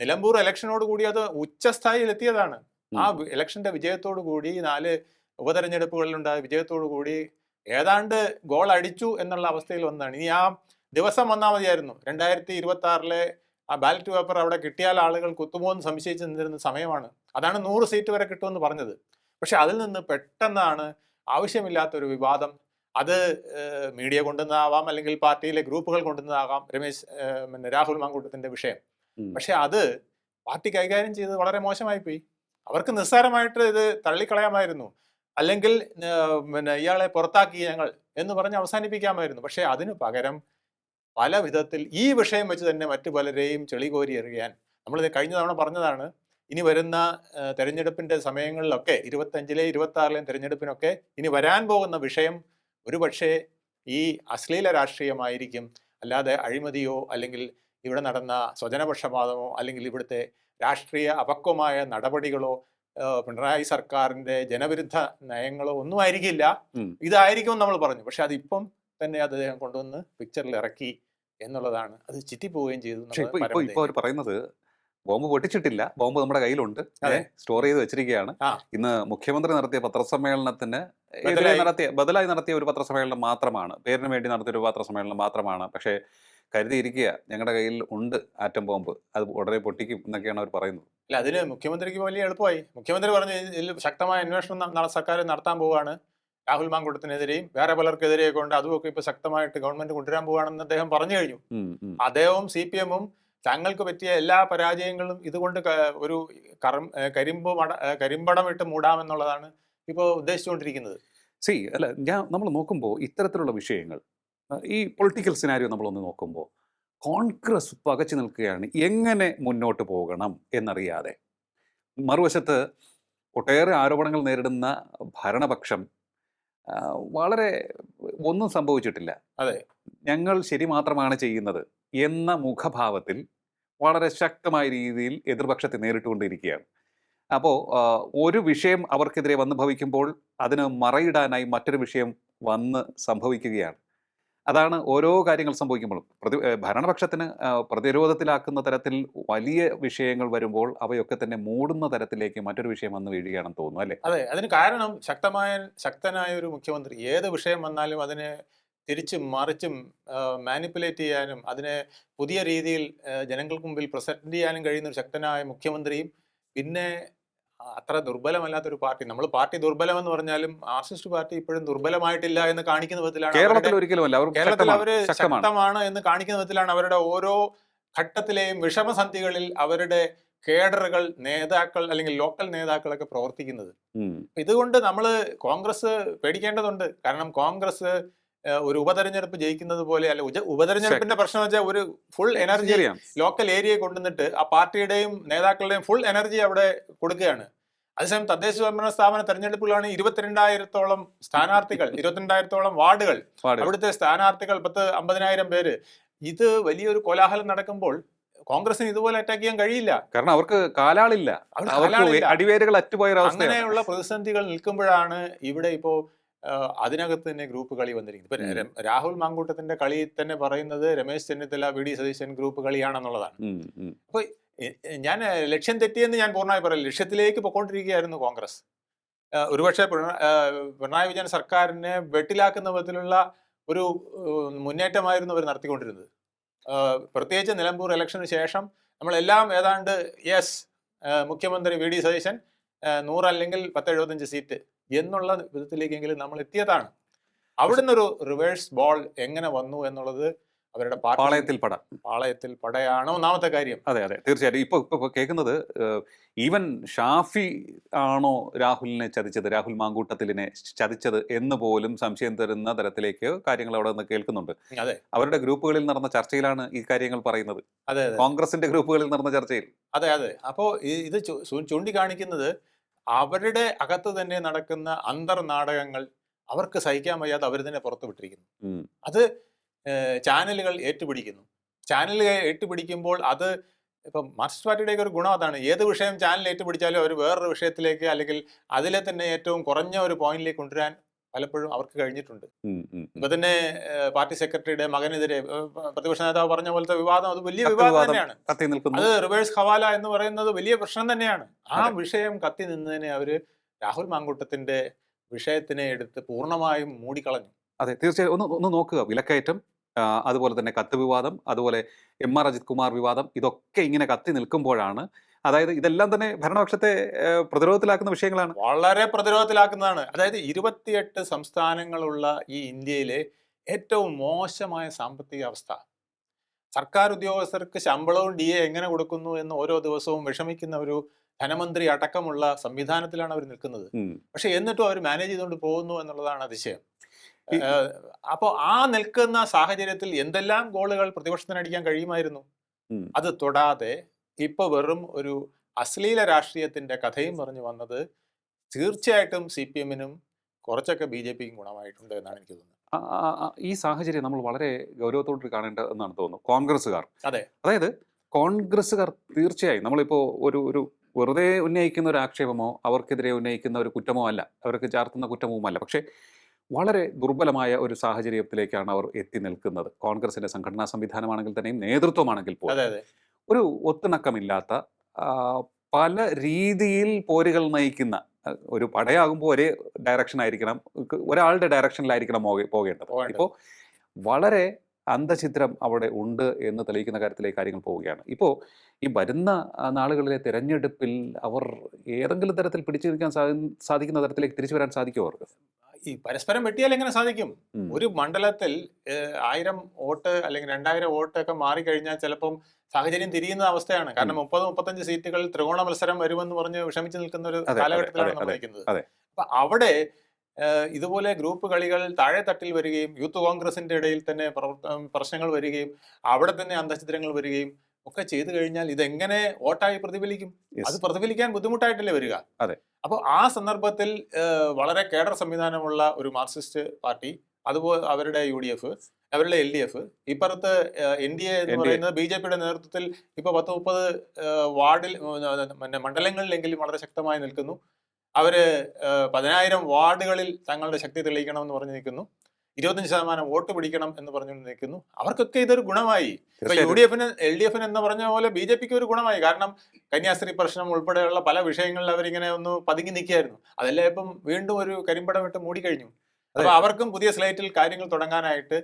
[SPEAKER 1] നിലമ്പൂർ ഇലക്ഷനോട് കൂടി അത് ഉച്ചസ്ഥായിയിൽ എത്തിയതാണ് ആ ഇലക്ഷന്റെ വിജയത്തോടു കൂടി നാല് ഉപതെരഞ്ഞെടുപ്പുകളിലുണ്ടായ വിജയത്തോടു കൂടി ഏതാണ്ട് ഗോൾ അടിച്ചു എന്നുള്ള അവസ്ഥയിൽ വന്നതാണ്. ഇനി ആ ദിവസം വന്നാൽ മതിയായിരുന്നു. രണ്ടായിരത്തി ഇരുപത്തി ആറിലെ ആ ബാലറ്റ് പേപ്പർ അവിടെ കിട്ടിയാൽ ആളുകൾ കുത്തുമോന്ന് സംശയിച്ച് നിന്നിരുന്ന സമയമാണ്. അതാണ് നൂറ് സീറ്റ് വരെ കിട്ടുമെന്ന് പറഞ്ഞത്. പക്ഷെ അതിൽ നിന്ന് പെട്ടെന്നാണ് ആവശ്യമില്ലാത്തൊരു വിവാദം അത് മീഡിയ കൊണ്ടുവന്നതാവാം അല്ലെങ്കിൽ പാർട്ടിയിലെ ഗ്രൂപ്പുകൾ കൊണ്ടുവന്നതാകാം രമേശ് പിന്നെ രാഹുൽ മാങ്കൂട്ടത്തിന്റെ വിഷയം. പക്ഷെ അത് പാർട്ടി കൈകാര്യം ചെയ്തത് വളരെ മോശമായി പോയി. അവർക്ക് നിസ്സാരമായിട്ട് ഇത് തള്ളിക്കളയാമായിരുന്നു. അല്ലെങ്കിൽ പിന്നെ ഇയാളെ പുറത്താക്കി ഞങ്ങൾ എന്ന് പറഞ്ഞ് അവസാനിപ്പിക്കാമായിരുന്നു. പക്ഷെ അതിനു പകരം പല വിധത്തിൽ ഈ വിഷയം വെച്ച് തന്നെ മറ്റു പലരെയും ചെളികോരി എറിയാൻ നമ്മളിത് കഴിഞ്ഞ തവണ പറഞ്ഞതാണ്. ഇനി വരുന്ന തെരഞ്ഞെടുപ്പിന്റെ സമയങ്ങളിലൊക്കെ ഇരുപത്തഞ്ചിലെ ഇരുപത്തി ആറിലെയും തെരഞ്ഞെടുപ്പിനൊക്കെ ഇനി വരാൻ പോകുന്ന വിഷയം ഒരുപക്ഷെ ഈ അശ്ലീല രാഷ്ട്രീയമായിരിക്കും അല്ലാതെ അഴിമതിയോ അല്ലെങ്കിൽ ഇവിടെ നടന്ന സ്വജനപക്ഷപാതമോ അല്ലെങ്കിൽ ഇവിടുത്തെ രാഷ്ട്രീയ അപക്വമായ നടപടികളോ പിണറായി സർക്കാരിന്റെ ജനവിരുദ്ധ നയങ്ങളോ ഒന്നും ആയിരിക്കില്ല. ഇതായിരിക്കും നമ്മൾ പറഞ്ഞു. പക്ഷെ അതിപ്പം തന്നെ അദ്ദേഹം കൊണ്ടുവന്ന് പിക്ചറിൽ ഇറക്കി എന്നുള്ളതാണ്. അത് ചിറ്റിപ്പോവുകയും ചെയ്തു
[SPEAKER 2] ഇപ്പൊ ഇപ്പൊ അവർ. പറയുന്നത് ബോംബ് പൊട്ടിച്ചിട്ടില്ല. ബോംബ് നമ്മുടെ കയ്യിലുണ്ട്.
[SPEAKER 1] അതെ.
[SPEAKER 2] സ്റ്റോർ ചെയ്ത് വെച്ചിരിക്കുകയാണ്. ഇന്ന് മുഖ്യമന്ത്രി നടത്തിയ പത്രസമ്മേളനത്തിന്. നടത്തിയ ബദലായി നടത്തിയ ഒരു പത്രസമ്മേളനം മാത്രമാണ്. പേരിന് വേണ്ടി നടത്തിയ ഒരു പത്രസമ്മേളനം മാത്രമാണ്. പക്ഷേ കരുതിയിരിക്കുക ഞങ്ങളുടെ കയ്യിൽ ഉണ്ട് ആറ്റം ബോംബ്. അത് ഉടനെ പൊട്ടിക്കും എന്നൊക്കെയാണ് അവർ പറയുന്നത്.
[SPEAKER 1] അല്ല അതിന് മുഖ്യമന്ത്രിക്ക് വലിയ എളുപ്പമായി. മുഖ്യമന്ത്രി പറഞ്ഞു ഇതിൽ ശക്തമായ അന്വേഷണം സർക്കാർ നടത്താൻ പോവുകയാണ് രാഹുൽ മാങ്കുടത്തിനെതിരെയും വേറെ പലർക്കെതിരെയൊക്കെ ഉണ്ട്. അതുമൊക്കെ ഇപ്പൊ ശക്തമായിട്ട് ഗവൺമെന്റ് കൊണ്ടുവരാൻ പോവുകയാണെന്ന് അദ്ദേഹം പറഞ്ഞു കഴിഞ്ഞു. അദ്ദേഹവും സി പി എമ്മും തങ്ങൾക്ക് പറ്റിയ എല്ലാ പരാജയങ്ങളും ഇതുകൊണ്ട് ഒരു കറം കരിമ്പ് മട കരിമ്പടം ഇട്ട് മൂടാമെന്നുള്ളതാണ് ഇപ്പോൾ ഉദ്ദേശിച്ചുകൊണ്ടിരിക്കുന്നത്.
[SPEAKER 2] സി അല്ല ഞാൻ നമ്മൾ നോക്കുമ്പോൾ ഇത്തരത്തിലുള്ള വിഷയങ്ങൾ ഈ പൊളിറ്റിക്കൽ സിനാരിയോ നമ്മളൊന്ന് നോക്കുമ്പോൾ കോൺഗ്രസ് പകച്ചു നിൽക്കുകയാണ് എങ്ങനെ മുന്നോട്ട് പോകണം എന്നറിയാതെ. മറുവശത്ത് ഒട്ടേറെ ആരോപണങ്ങൾ നേരിടുന്ന ഭരണപക്ഷം വളരെ ഒന്നും സംഭവിച്ചിട്ടില്ല.
[SPEAKER 1] അതെ.
[SPEAKER 2] ഞങ്ങൾ ശരി മാത്രമാണ് ചെയ്യുന്നത് എന്ന മുഖഭാവത്തിൽ വളരെ ശക്തമായ രീതിയിൽ എതിർപക്ഷത്തെ നേരിട്ടുകൊണ്ടിരിക്കുകയാണ്. അപ്പോൾ ഒരു വിഷയം അവർക്കെതിരെ വന്ന് ഭവിക്കുമ്പോൾ അതിന് മറയിടാനായി മറ്റൊരു വിഷയം വന്ന് സംഭവിക്കുകയാണ്. അതാണ് ഓരോ കാര്യങ്ങൾ സംഭവിക്കുമ്പോഴും. പ്രതി ഭരണപക്ഷത്തിന് പ്രതിരോധത്തിലാക്കുന്ന തരത്തിൽ വലിയ വിഷയങ്ങൾ വരുമ്പോൾ അവയൊക്കെ തന്നെ മൂടുന്ന തരത്തിലേക്ക് മറ്റൊരു വിഷയം വന്ന് വീഴുകയാണെന്ന് തോന്നുന്നു അല്ലേ?
[SPEAKER 1] അതെ അതിന് കാരണം ശക്തമായ ശക്തനായ ഒരു മുഖ്യമന്ത്രി ഏത് വിഷയം വന്നാലും അതിനെ തിരിച്ചും മറിച്ചും മാനിപ്പുലേറ്റ് ചെയ്യാനും അതിനെ പുതിയ രീതിയിൽ ജനങ്ങൾക്ക് മുമ്പിൽ പ്രസന്റ് ചെയ്യാനും കഴിയുന്ന ഒരു ശക്തനായ മുഖ്യമന്ത്രിയും പിന്നെ അത്ര ദുർബലമല്ലാത്തൊരു പാർട്ടി. നമ്മൾ പാർട്ടി ദുർബലമെന്ന് പറഞ്ഞാലും മാർക്സിസ്റ്റ് പാർട്ടി ഇപ്പോഴും ദുർബലമായിട്ടില്ല എന്ന് കാണിക്കുന്ന വിധത്തിലാണ്
[SPEAKER 2] കേരളത്തിൽ ഒരിക്കലുമല്ല അവർ
[SPEAKER 1] കേരളത്തിൽ
[SPEAKER 2] ശക്തമാണ്, ശക്തമാണ്.
[SPEAKER 1] എന്ന് കാണിക്കുന്ന വിധത്തിലാണ് അവരുടെ ഓരോ ഘട്ടത്തിലെയും വിഷമസന്ധികളിൽ അവരുടെ കേഡറുകൾ നേതാക്കൾ അല്ലെങ്കിൽ ലോക്കൽ നേതാക്കളൊക്കെ പ്രവർത്തിക്കുന്നത്. ഇതുകൊണ്ട് നമ്മൾ കോൺഗ്രസ് പേടിക്കേണ്ടതുണ്ട്. കാരണം കോൺഗ്രസ് ഒരു ഉപതെരഞ്ഞെടുപ്പ് ജയിക്കുന്നത് പോലെ അല്ല ഉപതെരഞ്ഞെടുപ്പിന്റെ പ്രശ്നം വെച്ചാൽ ഒരു ഫുൾ എനർജി ലോക്കൽ ഏരിയയെ കൊണ്ടുവന്നിട്ട് ആ പാർട്ടിയുടെയും നേതാക്കളുടെയും ഫുൾ എനർജി അവിടെ കൊടുക്കുകയാണ്. അതേസമയം തദ്ദേശ സ്വയംഭരണ സ്ഥാപന തെരഞ്ഞെടുപ്പുകളാണ് ഇരുപത്തിരണ്ടായിരത്തോളം സ്ഥാനാർത്ഥികൾ ഇരുപത്തിരണ്ടായിരത്തോളം വാർഡുകൾ. അവിടുത്തെ സ്ഥാനാർത്ഥികൾ പത്ത് അമ്പതിനായിരം പേര്. ഇത് വലിയൊരു കോലാഹലം നടക്കുമ്പോൾ കോൺഗ്രസിന് ഇതുപോലെ അറ്റാക്ക് ചെയ്യാൻ കഴിയില്ല.
[SPEAKER 2] കാരണം അവർക്ക് കാലാളില്ല. അടിവേരുകൾ അറ്റുപോയ
[SPEAKER 1] അങ്ങനെയുള്ള പ്രതിസന്ധികൾ നിൽക്കുമ്പോഴാണ് ഇവിടെ ഇപ്പോ അതിനകത്ത് തന്നെ ഗ്രൂപ്പ് കളി വന്നിരിക്കുന്നത് ഇപ്പൊ രാഹുൽ മാങ്കൂട്ടത്തിന്റെ കളി തന്നെ പറയുന്നത് Ramesh Chennithala V D Satheesan group കളിയാണെന്നുള്ളതാണ്. എ- ഞാൻ ലക്ഷ്യം തെറ്റിയെന്ന് ഞാൻ പൂർണമായി പറയില്ല. ലക്ഷ്യത്തിലേക്ക് പൊക്കോണ്ടിരിക്കുകയായിരുന്നു കോൺഗ്രസ്. ഒരുപക്ഷെ പിണ- പിണറായി വിജയൻ സർക്കാരിനെ വെട്ടിലാക്കുന്ന വിധത്തിലുള്ള ഒരു മുന്നേറ്റമായിരുന്നു അവർ നടത്തിക്കൊണ്ടിരുന്നത്. പ്രത്യേകിച്ച് നിലമ്പൂർ ഇലക്ഷന് ശേഷം നമ്മളെല്ലാം ഏതാണ്ട് യെസ് മുഖ്യമന്ത്രി വി ഡി സതീശൻ അല്ലെങ്കിൽ നൂറല്ലെങ്കിൽ പത്തെഴുപത്തഞ്ച് സീറ്റ് എന്നുള്ള വിധത്തിലേക്കെങ്കിലും നമ്മൾ എത്തിയതാണ് അവിടുന്ന് ഒരു റിവേഴ്സ് ബോൾ എങ്ങനെ വന്നു എന്നുള്ളത് അവരുടെ
[SPEAKER 2] പാളയത്തിൽ പട.
[SPEAKER 1] പാളയത്തിൽ പടയാണ് ഒന്നാമത്തെ കാര്യം.
[SPEAKER 2] അതെ അതെ. തീർച്ചയായിട്ടും. ഇപ്പൊ ഇപ്പൊ കേൾക്കുന്നത് ഈവൻ ഷാഫി ആണോ രാഹുലിനെ ചതിച്ചത് രാഹുൽ മാങ്കൂട്ടത്തിലിനെ ചതിച്ചത് എന്ന് പോലും സംശയം തരുന്ന തരത്തിലേക്ക് കാര്യങ്ങൾ അവിടെ നിന്ന് കേൾക്കുന്നുണ്ട്.
[SPEAKER 1] അതെ.
[SPEAKER 2] അവരുടെ ഗ്രൂപ്പുകളിൽ നടന്ന ചർച്ചയിലാണ് ഈ കാര്യങ്ങൾ പറയുന്നത്.
[SPEAKER 1] അതെ
[SPEAKER 2] കോൺഗ്രസിന്റെ ഗ്രൂപ്പുകളിൽ നടന്ന ചർച്ചയിൽ.
[SPEAKER 1] അതെ അതെ. അപ്പോ ഇത് ചൂണ്ടിക്കാണിക്കുന്നത് അവരുടെ അകത്ത് തന്നെ നടക്കുന്ന അന്തർനാടകങ്ങൾ അവർക്ക് സഹിക്കാൻ വയ്യാതെ അവർ തന്നെ പുറത്തു വിട്ടിരിക്കുന്നു. അത് ചാനലുകൾ ഏറ്റുപിടിക്കുന്നു. ചാനലുകൾ ഏറ്റുപിടിക്കുമ്പോൾ അത് ഇപ്പം മാർക്സിസ്റ്റ് പാർട്ടിയുടെയൊക്കെ ഒരു ഗുണം അതാണ്. ഏത് വിഷയം ചാനൽ ഏറ്റുപിടിച്ചാലും അവർ വേറൊരു വിഷയത്തിലേക്ക് അല്ലെങ്കിൽ അതിലെ തന്നെ ഏറ്റവും കുറഞ്ഞ ഒരു പോയിന്റിലേക്ക് കൊണ്ടുവരാൻ പലപ്പോഴും അവർക്ക് കഴിഞ്ഞിട്ടുണ്ട്. ഇപ്പൊ തന്നെ പാർട്ടി സെക്രട്ടറിയുടെ മകനെതിരെ പ്രതിപക്ഷ നേതാവ് പറഞ്ഞ പോലത്തെ വിവാദം അത് വലിയ വിവാദം തന്നെയാണ്. അത് റിവേഴ്സ് ഹവാല എന്ന് പറയുന്നത് വലിയ പ്രശ്നം തന്നെയാണ്. ആ വിഷയം കത്തി നിന്നതിനെ അവർ രാഹുൽ മാങ്കൂട്ടത്തിന്റെ വിഷയത്തിനെ എടുത്ത് പൂർണമായും മൂടിക്കളഞ്ഞു.
[SPEAKER 2] അതെ തീർച്ചയായും. ഒന്ന് ഒന്ന് നോക്കുക. വിലക്കയറ്റം അതുപോലെ തന്നെ കത്ത് വിവാദം അതുപോലെ എം ആർ അജിത് കുമാർ വിവാദം ഇതൊക്കെ ഇങ്ങനെ കത്തി നിൽക്കുമ്പോഴാണ് അതായത് ഇതെല്ലാം തന്നെ ഭരണപക്ഷത്തെ പ്രതിരോധത്തിലാക്കുന്ന വിഷയങ്ങളാണ്.
[SPEAKER 1] വളരെ പ്രതിരോധത്തിലാക്കുന്നതാണ്. അതായത് ഇരുപത്തിയെട്ട് സംസ്ഥാനങ്ങളുള്ള ഈ ഇന്ത്യയിലെ ഏറ്റവും മോശമായ സാമ്പത്തിക അവസ്ഥ. സർക്കാർ ഉദ്യോഗസ്ഥർക്ക് ശമ്പളവും ഡി എ എങ്ങനെ കൊടുക്കുന്നു എന്ന് ഓരോ ദിവസവും വിഷമിക്കുന്ന ഒരു ധനമന്ത്രി അടക്കമുള്ള സംവിധാനത്തിലാണ് അവർ നിൽക്കുന്നത്. പക്ഷെ എന്നിട്ടും അവർ മാനേജ് ചെയ്തുകൊണ്ട് പോകുന്നു എന്നുള്ളതാണ് അതിശയം.
[SPEAKER 2] അപ്പോ
[SPEAKER 1] അപ്പോൾ ആ നിൽക്കുന്ന സാഹചര്യത്തിൽ എന്തെല്ലാം ഗോളുകൾ പ്രതിപക്ഷത്തിന് അടിക്കാൻ കഴിയുമായിരുന്നു? അത് തൊടാതെ ഇപ്പൊ വെറും ഒരു അശ്ലീല രാഷ്ട്രീയത്തിന്റെ കഥയും പറഞ്ഞു വന്നത് തീർച്ചയായിട്ടും സി പി എമ്മിനും കുറച്ചൊക്കെ ബി ജെ പിക്കും ഗുണമായിട്ടുണ്ട് എന്നാണ് എനിക്ക് തോന്നുന്നത്.
[SPEAKER 2] ഈ സാഹചര്യം നമ്മൾ വളരെ ഗൗരവത്തോട്ട് കാണേണ്ട എന്നാണ് തോന്നുന്നത് കോൺഗ്രസ്സുകാർ.
[SPEAKER 1] അതെ.
[SPEAKER 2] അതായത് കോൺഗ്രസ്സുകാർ തീർച്ചയായും നമ്മളിപ്പോൾ ഒരു ഒരു വെറുതെ ഉന്നയിക്കുന്ന ഒരു ആക്ഷേപമോ അവർക്കെതിരെ ഉന്നയിക്കുന്ന ഒരു കുറ്റമോ അല്ല. അവർക്ക് ചാർത്തുന്ന അല്ല പക്ഷേ വളരെ ദുർബലമായ ഒരു സാഹചര്യത്തിലേക്കാണ് അവർ എത്തി നിൽക്കുന്നത്. കോൺഗ്രസിന്റെ സംഘടനാ സംവിധാനമാണെങ്കിൽ തന്നെയും നേതൃത്വമാണെങ്കിൽ പോലും. ഒരു ഒത്തിണക്കമില്ലാത്ത പല രീതിയിൽ പോരുകൾ നയിക്കുന്ന ഒരു പടയാകുമ്പോൾ ഒരേ ഡയറക്ഷൻ ആയിരിക്കണം ഒരാളുടെ ഡയറക്ഷനിലായിരിക്കണം പോകെ- പോകേണ്ടത്.
[SPEAKER 1] പോകേണ്ടത്.
[SPEAKER 2] ഇപ്പോൾ വളരെ അന്ധചിത്രം അവിടെ ഉണ്ട് എന്ന് തെളിയിക്കുന്ന കാര്യത്തിലേക്ക് കാര്യങ്ങൾ പോവുകയാണ്. ഇപ്പോൾ ഈ വരുന്ന നാളുകളിലെ തിരഞ്ഞെടുപ്പിൽ അവർ ഏതെങ്കിലും തരത്തിൽ പിടിച്ചു നിൽക്കാൻ സാധിക്കുന്ന തരത്തിലേക്ക് തിരിച്ചു വരാൻ സാധിക്കുമോ അവർക്ക്?
[SPEAKER 1] ഈ പരസ്പരം വെട്ടിയാൽ എങ്ങനെ സാധിക്കും? ഒരു മണ്ഡലത്തിൽ ആയിരം വോട്ട് അല്ലെങ്കിൽ രണ്ടായിരം വോട്ട് ഒക്കെ മാറിക്കഴിഞ്ഞാൽ ചിലപ്പം സാഹചര്യം തിരിയുന്ന അവസ്ഥയാണ്. കാരണം മുപ്പത് മുപ്പത്തഞ്ച് സീറ്റുകൾ ത്രികോണ മത്സരം വരുമെന്ന് പറഞ്ഞ് വിഷമിച്ചു നിൽക്കുന്ന ഒരു കാലഘട്ടത്തിലാണ് നമ്മൾ നിൽക്കുന്നത്. അപ്പൊ അവിടെ ഇതുപോലെ ഗ്രൂപ്പ് കളികൾ താഴെ തട്ടിൽ വരികയും യൂത്ത് കോൺഗ്രസിന്റെ ഇടയിൽ തന്നെ പ്രശ്നങ്ങൾ വരികയും അവിടെ തന്നെ അന്തഛിദ്രങ്ങൾ വരികയും ഒക്കെ ചെയ്തു കഴിഞ്ഞാൽ ഇതെങ്ങനെ വോട്ടായി പ്രതിഫലിക്കും? അത് പ്രതിഫലിക്കാൻ ബുദ്ധിമുട്ടായിട്ടല്ലേ വരിക?
[SPEAKER 2] അതെ.
[SPEAKER 1] അപ്പോൾ ആ സന്ദർഭത്തിൽ വളരെ കേഡർ സംവിധാനമുള്ള ഒരു മാർക്സിസ്റ്റ് പാർട്ടി അതുപോലെ അവരുടെ യു ഡി എഫ് അവരുടെ എൽ ഡി എഫ് ഇപ്പുറത്ത് എൻ ഡി എ. എന്ന്. പറയുന്നത് ബി ജെ പിയുടെ നേതൃത്വത്തിൽ ഇപ്പൊ പത്ത് മുപ്പത് വാർഡിൽ പിന്നെ മണ്ഡലങ്ങളിലെങ്കിലും വളരെ ശക്തമായി നിൽക്കുന്നു. അവർ പതിനായിരം വാർഡുകളിൽ തങ്ങളുടെ ശക്തി തെളിയിക്കണമെന്ന് പറഞ്ഞു നിൽക്കുന്നു. ഇരുപത്തഞ്ച് ശതമാനം വോട്ട് പിടിക്കണം എന്ന് പറഞ്ഞുകൊണ്ട് നിൽക്കുന്നു. അവർക്കൊക്കെ ഇതൊരു ഗുണമായി. ഇപ്പൊ യു ഡി എഫിന് എൽ ഡി എഫിന് എന്ന് പറഞ്ഞ പോലെ ബി ജെ പിക്ക് ഒരു ഗുണമായി. കാരണം കന്യാസ്ത്രീ പ്രശ്നം ഉൾപ്പെടെയുള്ള പല വിഷയങ്ങളിൽ അവരിങ്ങനെ ഒന്ന് പതുങ്ങി നിൽക്കുകയായിരുന്നു. അതെല്ലാം ഇപ്പം വീണ്ടും ഒരു കരിമ്പടം ഇട്ട് മൂടിക്കഴിഞ്ഞു. അപ്പൊ അവർക്കും പുതിയ സ്ലൈറ്റിൽ കാര്യങ്ങൾ തുടങ്ങാനായിട്ട്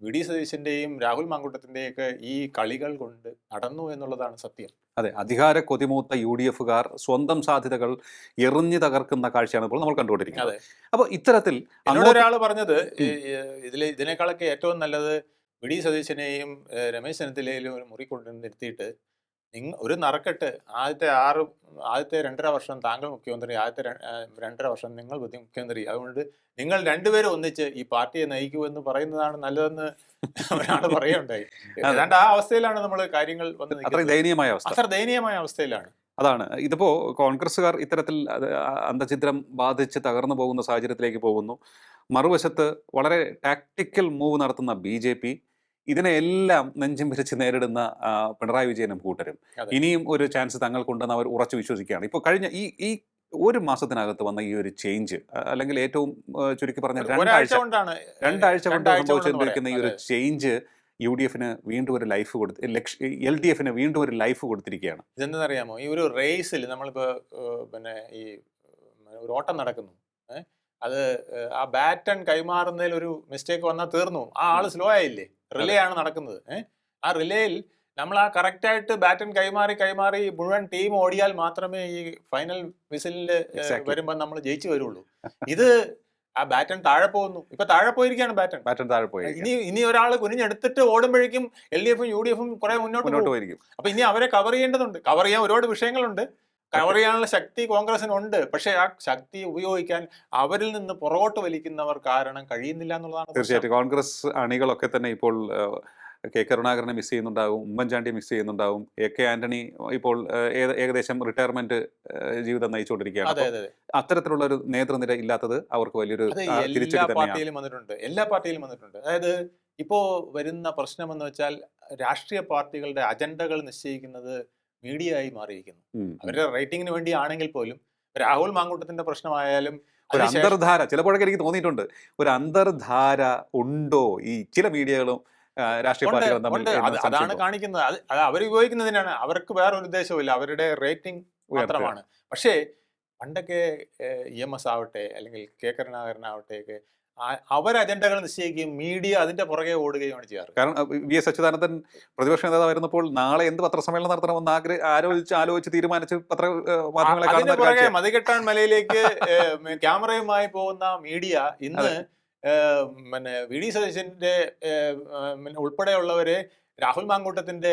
[SPEAKER 1] വി ഡി സതീശന്റെയും രാഹുൽ മാങ്കൂട്ടത്തിന്റെയും ഒക്കെ ഈ കളികൾ കൊണ്ട് നടന്നു എന്നുള്ളതാണ് സത്യം.
[SPEAKER 2] അതെ അധികാര കൊതിമൂത്ത യു ഡി എഫുകാർ സ്വന്തം സാധ്യതകൾ എറിഞ്ഞു തകർക്കുന്ന കാഴ്ചയാണ് ഇപ്പോൾ നമ്മൾ കണ്ടുകൊണ്ടിരിക്കുന്നത്.
[SPEAKER 1] അപ്പൊ
[SPEAKER 2] അപ്പോൾ ഇത്തരത്തിൽ
[SPEAKER 1] ഒരാൾ പറഞ്ഞത് ഇതിൽ ഇതിനേക്കാളൊക്കെ ഏറ്റവും നല്ലത് വി ഡി സതീശനെയും രമേശ് ചെന്നിത്തലയിലും ഒരു മുറി കൊണ്ട് നിർത്തിയിട്ട് നിങ്ങ ഒരു നറുക്കെട്ട്. ആദ്യത്തെ ആറ് ആദ്യത്തെ രണ്ടര വർഷം താങ്കൾ മുഖ്യമന്ത്രി ആദ്യത്തെ രണ്ടര വർഷം നിങ്ങൾ മുഖ്യ- മുഖ്യമന്ത്രി. അതുകൊണ്ട് നിങ്ങൾ രണ്ടുപേരും ഒന്നിച്ച് ഈ പാർട്ടിയെ നയിക്കൂ എന്ന് പറയുന്നതാണ് നല്ലതെന്ന് അവരാണ് പറയുണ്ടായി ഏതാണ്ട് ആ അവസ്ഥയിലാണ് നമ്മൾ കാര്യങ്ങൾ വന്ന്
[SPEAKER 2] ദയനീയമായ അവസ്ഥ.
[SPEAKER 1] അത്ര ദയനീയമായ അവസ്ഥയിലാണ്.
[SPEAKER 2] അതാണ്. ഇതിപ്പോ കോൺഗ്രസ്സുകാർ ഇത്തരത്തിൽ അന്തചിത്രം ബാധിച്ച് തകർന്നു പോകുന്ന സാഹചര്യത്തിലേക്ക് പോകുന്നു. മറുവശത്ത് വളരെ ടാക്ടിക്കൽ മൂവ് നടത്തുന്ന ബി ജെ പി ഇതിനെല്ലാം നെഞ്ചും വിരിച്ച് നേരിടുന്ന പിണറായി വിജയനും കൂട്ടരും. ഇനിയും ഒരു ചാൻസ് തങ്ങൾക്കുണ്ടെന്ന് അവർ ഉറച്ചു വിശ്വസിക്കുകയാണ്. ഇപ്പോൾ കഴിഞ്ഞ ഈ ഈ ഒരു മാസത്തിനകത്ത് വന്ന ഈ ഒരു ചേഞ്ച് അല്ലെങ്കിൽ ഏറ്റവും ചുരുക്കി പറഞ്ഞ രണ്ടാഴ്ച
[SPEAKER 1] കൊണ്ടാണ്
[SPEAKER 2] രണ്ടാഴ്ച കൊണ്ട് സംഭവിച്ചിരിക്കുന്ന ഈ ഒരു ചേഞ്ച് യു ഡി എഫിന് വീണ്ടും ഒരു ലൈഫ് കൊടുത്ത് എൽ ഡി എഫിന് വീണ്ടും ഒരു ലൈഫ് കൊടുത്തിരിക്കുകയാണ്.
[SPEAKER 1] ഇതെന്തെന്നറിയാമോ? ഈ ഒരു റേസിൽ നമ്മളിപ്പോ ഏഹ്, പിന്നെ ഈ ഒരു ഓട്ടം നടക്കുന്നു. അത് ആ ബാറ്റൺ കൈമാറുന്നതിൽ ഒരു മിസ്റ്റേക്ക് വന്നാൽ തീർന്നു. ആ ആൾ സ്ലോ ആയില്ലേ? റിലേ ആണ് നടക്കുന്നത്. ആ റിലേയിൽ നമ്മൾ ആ കറക്റ്റായിട്ട് ആയിട്ട് ബാറ്റൺ കൈമാറി കൈമാറി മുഴുവൻ ടീം ഓടിയാൽ മാത്രമേ ഈ ഫൈനൽ വിസിലിൽ വരുമ്പോൾ നമ്മൾ ജയിച്ചു വരുള്ളൂ. ഇത് ആ ബാറ്റൺ താഴെ പോകുന്നു. ഇപ്പൊ താഴെ പോയിരിക്കുകയാണ് ബാറ്റൺ
[SPEAKER 2] ബാറ്റൺ താഴെ പോയി
[SPEAKER 1] ഇനി ഇനി ഒരാൾ കുനിഞ്ഞെടുത്തിട്ട് ഓടുമ്പോഴേക്കും എൽ ഡി എഫും യു ഡി എഫും കുറെ മുന്നോട്ട്
[SPEAKER 2] മുന്നോട്ട് പോയിരിക്കും.
[SPEAKER 1] അപ്പൊ ഇനി അവരെ കവർ ചെയ്യേണ്ടതുണ്ട്. കവർ ചെയ്യാൻ ഒരുപാട് വിഷയങ്ങളുണ്ട്. കവർ ചെയ്യാനുള്ള ശക്തി കോൺഗ്രസിനുണ്ട്. പക്ഷേ ആ ശക്തി ഉപയോഗിക്കാൻ അവരിൽ നിന്ന് പുറകോട്ട് വലിക്കുന്നവർ കാരണം കഴിയുന്നില്ല എന്നുള്ളതാണ്.
[SPEAKER 2] തീർച്ചയായിട്ടും. കോൺഗ്രസ് അണികളൊക്കെ തന്നെ ഇപ്പോൾ കെ കരുണാകരനെ മിസ് ചെയ്യുന്നുണ്ടാവും ഉമ്മൻചാണ്ടി മിസ് ചെയ്യുന്നുണ്ടാവും എ കെ ആന്റണി ഇപ്പോൾ ഏകദേശം റിട്ടയർമെന്റ് ജീവിതം നയിച്ചുകൊണ്ടിരിക്കുകയാണ്.
[SPEAKER 1] അതെ അതെ അതെ.
[SPEAKER 2] അത്തരത്തിലുള്ള ഒരു നേതൃനിര ഇല്ലാത്തത് അവർക്ക് വലിയൊരു
[SPEAKER 1] എല്ലാ പാർട്ടിയിലും വന്നിട്ടുണ്ട്. എല്ലാ പാർട്ടിയിലും വന്നിട്ടുണ്ട്. അതായത് ഇപ്പോ വരുന്ന പ്രശ്നം എന്ന് വെച്ചാൽ രാഷ്ട്രീയ പാർട്ടികളുടെ അജണ്ടകൾ നിശ്ചയിക്കുന്നത് മീഡിയ ആയി മാറിയിരിക്കുന്നു. അവരുടെ റേറ്റിംഗിന് വേണ്ടി ആണെങ്കിൽ പോലും രാഹുൽ മാങ്കൂട്ടത്തിന്റെ പ്രശ്നമായാലും
[SPEAKER 2] ഒരു അന്തർധാര ചിലപ്പോഴൊക്കെ എനിക്ക് തോന്നിയിട്ടുണ്ട് ഒരു അന്തർധാര ഉണ്ടോ ഈ ചില മീഡിയകളും രാഷ്ട്രീയ പാർട്ടികളും തമ്മിൽ
[SPEAKER 1] അതാണ് കാണിക്കുന്നത്. അത് അത് അവർ ഉപയോഗിക്കുന്നതിനാണ്. അവർക്ക് വേറെ ഒരു ഉദ്ദേശവുമില്ല. അവരുടെ റേറ്റിംഗ് മാത്രമാണ്. പക്ഷേ പണ്ടൊക്കെ ഇ എം എസ് ആവട്ടെ അല്ലെങ്കിൽ കെ കരുണാകരൻ ഒക്കെ ആ- അവർ അജണ്ടകൾ നിശ്ചയിക്കുകയും മീഡിയ അതിന്റെ പുറകെ ഓടുകയുമാണ് ചെയ്യാറ്.
[SPEAKER 2] കാരണം വി എസ് അച്യുതാനന്ദൻ പ്രതിപക്ഷ നേതാവായിരുന്നപ്പോൾ നാളെ എന്ത് പത്രസമ്മേളനം നടത്തണമെന്ന് ആഗ്രഹ ആലോചിച്ച് ആലോചിച്ച് തീരുമാനിച്ച് പത്ര മാധ്യമങ്ങളെ
[SPEAKER 1] മതികെട്ടാൻ മലയിലേക്ക് ക്യാമറയുമായി പോകുന്ന മീഡിയ ഇന്ന് പിന്നെ വി ഡി സതീശന്റെ ഉൾപ്പെടെയുള്ളവരെ രാഹുൽ മാങ്കൂട്ടത്തിന്റെ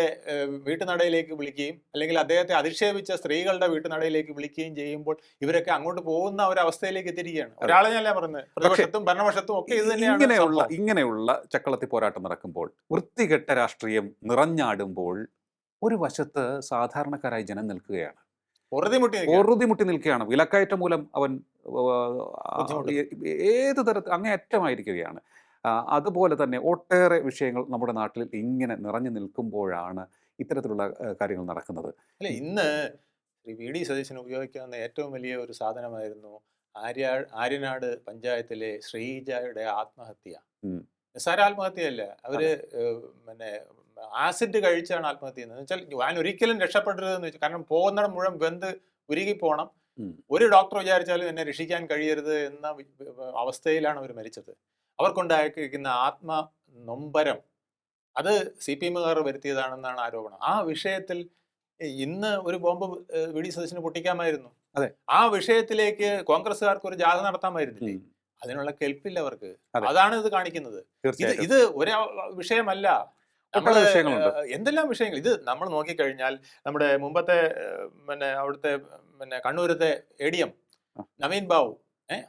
[SPEAKER 1] വീട്ടുനടയിലേക്ക് വിളിക്കുകയും അല്ലെങ്കിൽ അദ്ദേഹത്തെ അധിക്ഷേപിച്ച സ്ത്രീകളുടെ വീട്ടുനടയിലേക്ക് വിളിക്കുകയും ചെയ്യുമ്പോൾ ഇവരൊക്കെ അങ്ങോട്ട് പോകുന്ന ഒരു അവസ്ഥയിലേക്ക് എത്തിയിരിക്കുകയാണ്. ഒരാളെ ഞാൻ പറയുന്നത്? പ്രതിപക്ഷത്തും ഭരണപക്ഷത്തും ഒക്കെ ഇത് തന്നെയാണ്
[SPEAKER 2] ഇങ്ങനെയുള്ള. ഇങ്ങനെയുള്ള ചക്കളത്തി പോരാട്ടം നടക്കുമ്പോൾ വൃത്തികെട്ട രാഷ്ട്രീയം നിറഞ്ഞാടുമ്പോൾ ഒരു വശത്ത് സാധാരണക്കാരായി ജനം നിൽക്കുകയാണ്.
[SPEAKER 1] പൊറുതിമുട്ടി നിൽക്കുകയാണ്.
[SPEAKER 2] വിലക്കയറ്റം മൂലം അവൻ ഏത് തരത്തിൽ അങ്ങേയറ്റമായിരിക്കുകയാണ്. അതുപോലെ തന്നെ ഒട്ടേറെ വിഷയങ്ങൾ നമ്മുടെ നാട്ടിൽ ഇങ്ങനെ നിറഞ്ഞു നിൽക്കുമ്പോഴാണ് ഇത്തരത്തിലുള്ള കാര്യങ്ങൾ നടക്കുന്നത്.
[SPEAKER 1] അല്ല ഇന്ന് ശ്രീ വി. ഡി. സതീശന് ഉപയോഗിക്കാവുന്ന ഏറ്റവും വലിയ ഒരു സാധനമായിരുന്നു ആര്യ ആര്യനാട് പഞ്ചായത്തിലെ ശ്രീജയുടെ ആത്മഹത്യ. നിസ്സാര ആത്മഹത്യയല്ല. അവർ പിന്നെ ആസിഡ് കഴിച്ചാണ് ആത്മഹത്യ ചെയ്യുന്നത്. എന്ന് വെച്ചാൽ ഞാൻ ഒരിക്കലും രക്ഷപ്പെടരുതെന്ന് വെച്ചു കാരണം പോകുന്നിടം മുഴുവൻ വെന്ത് ഉരുകി പോകണം ഒരു ഡോക്ടർ വിചാരിച്ചാലും എന്നെ രക്ഷിക്കാൻ കഴിയരുത് എന്ന അവസ്ഥയിലാണ് അവർ മരിച്ചത്. അവർക്കുണ്ടാക്കിയിരിക്കുന്ന ആത്മ നൊമ്പരം അത് സി പി എമ്മുകാർ വരുത്തിയതാണെന്നാണ് ആരോപണം. ആ വിഷയത്തിൽ ഇന്ന് ഒരു ബോംബ് വി ഡി സതീശന് പൊട്ടിക്കാമായിരുന്നു.
[SPEAKER 2] അതെ.
[SPEAKER 1] ആ വിഷയത്തിലേക്ക് കോൺഗ്രസ്സുകാർക്ക് ഒരു ജാഥ നടത്താമായിരുന്നില്ലേ? അതിനുള്ള കെൽപ്പില്ല അവർക്ക്. അതാണ് ഇത് കാണിക്കുന്നത്. ഇത് ഇത് ഒരു വിഷയമല്ല. നമ്മൾ. എന്തെല്ലാം വിഷയങ്ങൾ? ഇത് നമ്മൾ നോക്കിക്കഴിഞ്ഞാൽ നമ്മുടെ മുമ്പത്തെ പിന്നെ അവിടുത്തെ പിന്നെ കണ്ണൂരത്തെ A D M Naveen Babu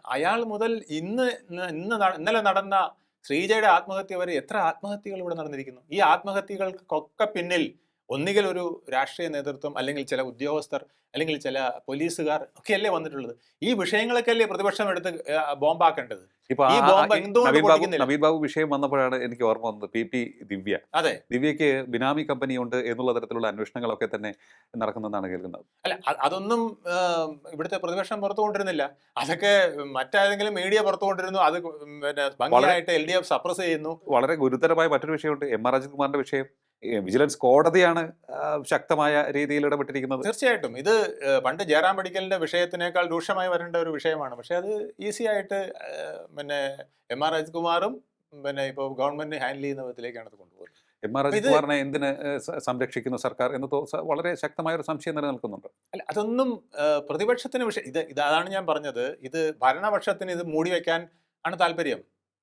[SPEAKER 1] അയാൾ മുതൽ ഇന്ന് ഇന്ന് ഇന്ന് ഇന്നലെ നടന്ന ശ്രീജയുടെ ആത്മഹത്യ വരെ എത്ര ആത്മഹത്യകൾ ഇവിടെ നടന്നിരിക്കുന്നു? ഈ ആത്മഹത്യകൾക്കൊക്കെ പിന്നിൽ ഒന്നുകിൽ ഒരു രാഷ്ട്രീയ നേതൃത്വം അല്ലെങ്കിൽ ചില ഉദ്യോഗസ്ഥർ അല്ലെങ്കിൽ ചില പോലീസുകാർ ഒക്കെ അല്ലേ വന്നിട്ടുള്ളത്. ഈ വിഷയങ്ങളൊക്കെ അല്ലേ പ്രതിപക്ഷം എടുത്ത് ബോംബാക്കേണ്ടത്? ബോംബ്
[SPEAKER 2] നവീൻ വിഷയം വന്നപ്പോഴാണ് എനിക്ക് ഓർമ്മ വന്നത്. പി. പി ദിവ്യ.
[SPEAKER 1] അതെ.
[SPEAKER 2] ദിവ്യക്ക് ബിനാമി കമ്പനി ഉണ്ട് എന്നുള്ള തരത്തിലുള്ള അന്വേഷണങ്ങളൊക്കെ തന്നെ നടക്കുന്നതാണ് കേൾക്കുന്നത്.
[SPEAKER 1] അല്ല അതൊന്നും ഇവിടുത്തെ പ്രതിപക്ഷം പുറത്തുകൊണ്ടിരുന്നില്ല അതൊക്കെ മറ്റാരെങ്കിലും മീഡിയ പുറത്തുകൊണ്ടിരുന്നു അത് പിന്നെ ഭംഗിയായിട്ട് എൽ ഡി എഫ് സപ്രസ് ചെയ്യുന്നു.
[SPEAKER 2] വളരെ ഗുരുതരമായ മറ്റൊരു വിഷയമുണ്ട്. എം ആർ അജിത് കുമാറിന്റെ വിഷയം. വിജിലൻസ് കോടതിയാണ് ശക്തമായ രീതിയിൽ ഇടപെട്ടിരിക്കുന്നത്.
[SPEAKER 1] തീർച്ചയായിട്ടും. ഇത് പണ്ട് ജയറാം മെഡിക്കലിന്റെ വിഷയത്തിനേക്കാൾ രൂക്ഷമായി വരേണ്ട ഒരു വിഷയമാണ്. പക്ഷെ അത് ഈസി ആയിട്ട് പിന്നെ എം ആർ രാജ്കുമാറും പിന്നെ ഇപ്പോൾ ഗവൺമെന്റ് ഹാൻഡിൽ ചെയ്യുന്ന വിധത്തിലേക്കാണ് അത് കൊണ്ടുപോകുന്നത്.
[SPEAKER 2] എം ആർ രാജ്കുമാറിനെ എന്തിനു സംരക്ഷിക്കുന്നു സർക്കാർ എന്ന് വളരെ ശക്തമായ ഒരു സംശയം നിലനിൽക്കുന്നുണ്ട്.
[SPEAKER 1] അല്ല അതൊന്നും പ്രതിപക്ഷത്തിന് വിഷയം ഇത് ഇതാണ് ഞാൻ പറഞ്ഞത്. ഇത് ഭരണപക്ഷത്തിന് ഇത് മൂടി വെക്കാൻ ആണ് താല്പര്യം.